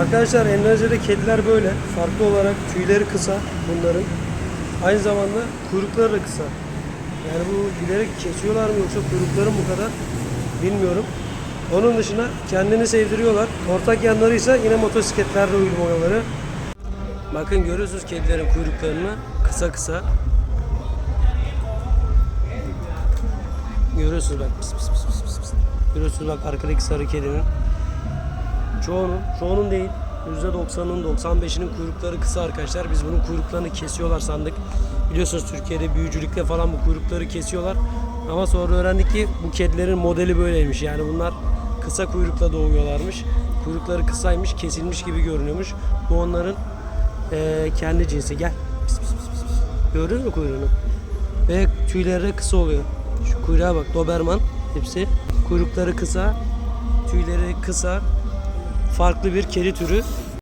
Arkadaşlar Endonezya'da kediler böyle. Farklı olarak tüyleri kısa bunların. Aynı zamanda kuyrukları da kısa. Yani bu bilerek kesiyorlar mı yoksa kuyrukları mı bu kadar bilmiyorum. Onun dışında kendini sevdiriyorlar. Ortak yanları ise yine motosikletlerle uyumaları. Bakın görüyorsunuz kedilerin kuyruklarını kısa kısa. Görüyorsunuz bak. Pıs pıs pıs pıs pıs. Görüyorsunuz bak arkadaki sarı kedinin. Çoğunun, çoğunun değil. %90'ın 95'inin kuyrukları kısa arkadaşlar. Biz bunun kuyruklarını kesiyorlar sandık. Biliyorsunuz Türkiye'de büyücülükte falan bu kuyrukları kesiyorlar. Ama sonra öğrendik ki bu kedilerin modeli böyleymiş. Yani bunlar kısa kuyrukla doğuyorlarmış. Kuyrukları kısaymış, kesilmiş gibi görünüyormuş. Bu onların eee, kendi cinsi. Gel. Pis, pis, pis, pis. Gördün mü kuyruğunu? Ve tüyleri kısa oluyor. Şu kuyruğa bak. Doberman hepsi. Kuyrukları kısa, tüyleri kısa. Farklı bir kedi türü.